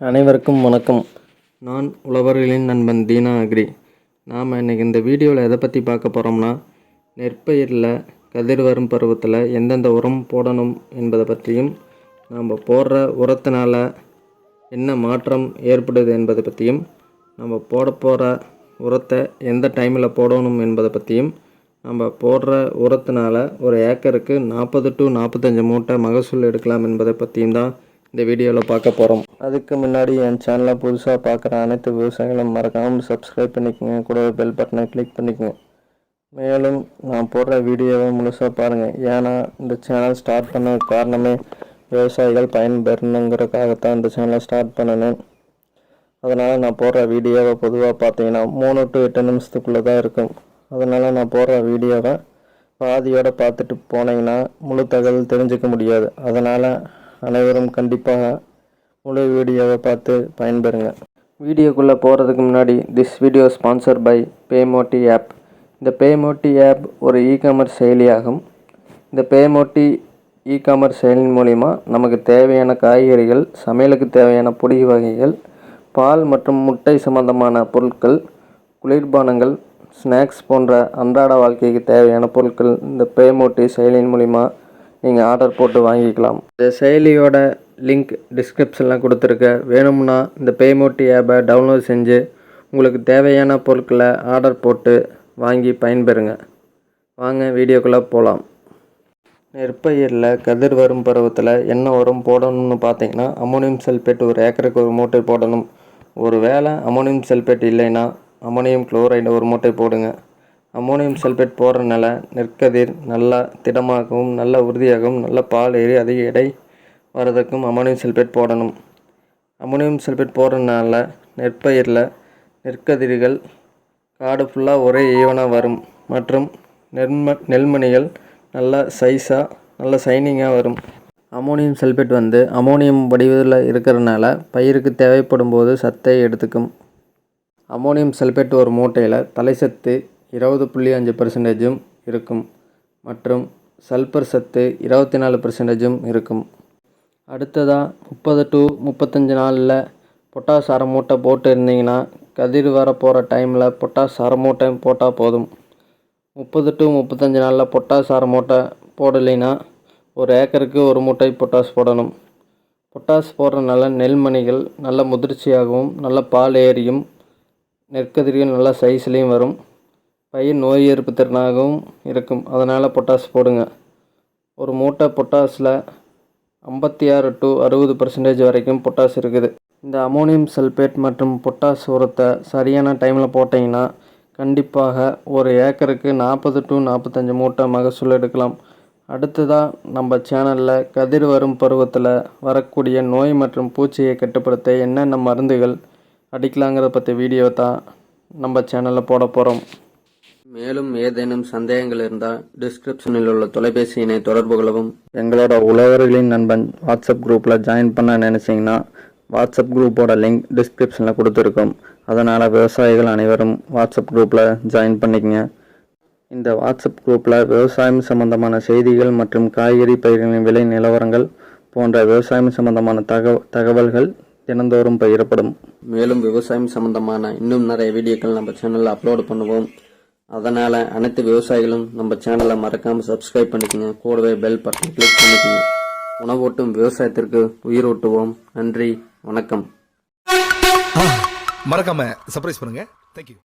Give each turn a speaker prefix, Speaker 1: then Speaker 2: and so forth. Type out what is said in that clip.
Speaker 1: அனைவருக்கும் வணக்கம். நான் உழவர்களின் நண்பன் தீனா அக்ரி. நாம் இன்றைக்கி இந்த வீடியோவில் எதை பற்றி பார்க்க போகிறோம்னா நெற்பயிரில் கதிர் வரும் பருவத்தில் எந்தெந்த உரம் போடணும் என்பதை பற்றியும் நம்ம போடுற உரத்தினால என்ன மாற்றம் ஏற்படுது என்பதை பற்றியும் நம்ம போட போகிற உரத்தை எந்த டைமில் போடணும் என்பதை பற்றியும் நம்ம போடுற உரத்தினால ஒரு ஏக்கருக்கு நாற்பது டு நாற்பத்தஞ்சு மூட்டை மகசூல் எடுக்கலாம் என்பதை பற்றியும் தான் இந்த வீடியோவில் பார்க்க போகிறோம் அதுக்கு முன்னாடி என் சேனலை புதுசாக பார்க்குற அனைத்து விவசாயிகளும் மறக்காமல் சப்ஸ்கிரைப் பண்ணிக்கோங்க. கூட பெல் பட்டனை கிளிக் பண்ணிக்கோங்க. மேலும் நான் போடுற வீடியோவை முழுசாக பாருங்கள் ஏன்னா இந்த சேனல் ஸ்டார்ட் பண்ண காரணமே விவசாயிகள் பயன்பெறணுங்கிறதுக்காகத்தான் இந்த சேனலை ஸ்டார்ட் பண்ணினேன். அதனால் நான் போடுற வீடியோவை பொதுவாக பார்த்தீங்கன்னா மூணு டு எட்டு நிமிஷத்துக்குள்ளே தான் இருக்கும். அதனால் நான் போடுற வீடியோவை பாதியோட பார்த்துட்டு போனீங்கன்னா முழு தகவல் தெரிஞ்சுக்க முடியாது. அதனால் அனைவரும் கண்டிப்பாக முழு வீடியோவை பார்த்து பயன்பெறுங்க. வீடியோக்குள்ளே போகிறதுக்கு முன்னாடி this video sponsor by பேமோட்டி app இந்த பேமோட்டி ஆப் ஒரு இ காமர்ஸ் செயலியாகும். இந்த பேமோட்டி இ காமர்ஸ் செயலின் மூலிமா நமக்கு தேவையான காய்கறிகள் சமையலுக்கு தேவையான பொடி வகைகள் பால் மற்றும் முட்டை சம்பந்தமான பொருட்கள் குளிர்பானங்கள் ஸ்நாக்ஸ் போன்ற அன்றாட வாழ்க்கைக்கு தேவையான பொருட்கள் இந்த பேமோட்டி செயலின் மூலிமா நீங்கள் ஆர்டர் போட்டு வாங்கிக்கலாம். இந்த செயலியோட லிங்க் டிஸ்கிரிப்ஷனில் கொடுத்துருக்க. வேணும்னா இந்த பேமோட்டி ஆப்பை டவுன்லோட் செஞ்சு உங்களுக்கு தேவையான பொருட்களை ஆர்டர் போட்டு வாங்கி பயன்பெறுங்க. வாங்க வீடியோக்குள்ளே போகலாம் நெற்பயிரில் கதிர் வரும் பருவத்தில் என்ன உரம் போடணும்னு பார்த்தீங்கன்னா அமோனியம் சல்பேட் ஒரு ஏக்கருக்கு ஒரு மூட்டை போடணும். ஒரு வேளை அமோனியம் சல்பேட் இல்லைன்னா அமோனியம் குளோரைடு ஒரு மூட்டை போடுங்க. அமோனியம் சல்பேட் போடுறதுனால நெற்கதிர் நல்லா திடமாகவும் நல்ல உறுதியாகவும் நல்ல பால் ஏறி அதிக எடை வரதுக்கும் அமோனியம் சல்பேட் போடணும். அமோனியம் சல்பேட் போடுறதுனால நெற்பயிரில் நெற்கதிர்கள் காடு ஃபுல்லாக ஒரே ஈவனாக வரும். மற்றும் நெல்ம நெல்மணிகள் நல்ல சைஸாக நல்ல சைனிங்காக வரும். அமோனியம் சல்பேட் வந்து அமோனியம் வடிவத்தில் இருக்கிறதுனால பயிருக்கு தேவைப்படும் போது சத்தை எடுத்துக்கும். அமோனியம் சல்பேட் ஒரு மூட்டையில் தலைச்சத்து இருபது புள்ளி அஞ்சு பர்சன்டேஜும் இருக்கும் மற்றும் சல்பர் சத்து இருபத்தி நாலு பர்சன்டேஜும் இருக்கும். அடுத்ததாக முப்பது டு முப்பத்தஞ்சு நாளில் பொட்டாஸ் அரை மூட்டை போட்டு இருந்தீங்கன்னா கதிர் வர போகிற டைமில் பொட்டாஸ் அரை மூட்டை போட்டால் போதும். முப்பது டு முப்பத்தஞ்சு நாளில் பொட்டாஸ் அரை மூட்டை போடலைன்னா ஒரு ஏக்கருக்கு ஒரு மூட்டை பொட்டாஸ் போடணும். பொட்டாஸ் போடுறதுனால நெல்மணிகள் நல்ல முதிர்ச்சியாகவும் நல்ல பால் ஏறியும் நெற்கதிர்கள் நல்ல சைஸ்லேயும் வரும். பயிர் நோய் எதிர்ப்பு திறனாகவும் இருக்கும். அதனால் பொட்டாஸ் போடுங்க. ஒரு மூட்டை பொட்டாஸில் ஐம்பத்தி ஆறு டு அறுபது பர்சன்டேஜ் வரைக்கும் பொட்டாஸ் இருக்குது. இந்த அமோனியம் சல்பேட் மற்றும் பொட்டாஸ் உரத்தை சரியான டைமில் போட்டிங்கன்னா கண்டிப்பாக ஒரு ஏக்கருக்கு நாற்பது டு நாற்பத்தஞ்சு மூட்டை மகசூல் எடுக்கலாம். அடுத்ததாக நம்ம சேனலில் கதிர் வரும் பருவத்தில் வரக்கூடிய நோய் மற்றும் பூச்சியை கட்டுப்படுத்த என்னென்ன மருந்துகள் அடிக்கலாங்கிறத பற்றி வீடியோ தான் நம்ம சேனலில் போட போகிறோம் மேலும் ஏதேனும் சந்தேகங்கள் இருந்தால் டிஸ்கிரிப்ஷனில் உள்ள தொலைபேசி எண்ணை தொடர்பு கொள்ளவும் எங்களோட உழவர்களின் நண்பன் வாட்ஸ்அப் குரூப்பில் ஜாயின் பண்ண நினச்சிங்கன்னா வாட்ஸ்அப் குரூப்போட லிங்க் டிஸ்கிரிப்ஷனில் கொடுத்துருக்கோம். அதனால் விவசாயிகள் அனைவரும் வாட்ஸ்அப் குரூப்பில் ஜாயின் பண்ணிக்கங்க. இந்த வாட்ஸ்அப் குரூப்பில் விவசாயம் சம்பந்தமான செய்திகள் மற்றும் காய்கறி பயிர்களின் விலை நிலவரங்கள் போன்ற விவசாயம் சம்பந்தமான தகவ தகவல்கள் தினந்தோறும் பகிரப்படும். மேலும் விவசாயம் சம்பந்தமான இன்னும் நிறைய வீடியோக்கள் நம்ம சேனலில் அப்லோட் பண்ணுவோம். அதனால் அனைத்து விவசாயிகளும் நம்ம சேனலை மறக்காமல் சப்ஸ்கிரைப் பண்ணிக்கோங்க. கூடவே பெல் பட்டன் கிளிக் பண்ணிக்கோங்க. உணவூட்டும் விவசாயத்திற்கு உயிரூட்டுவோம். நன்றி. வணக்கம்.
Speaker 2: மறக்காம சர்ப்ரைஸ் பண்ணுங்க. தேங்க்யூ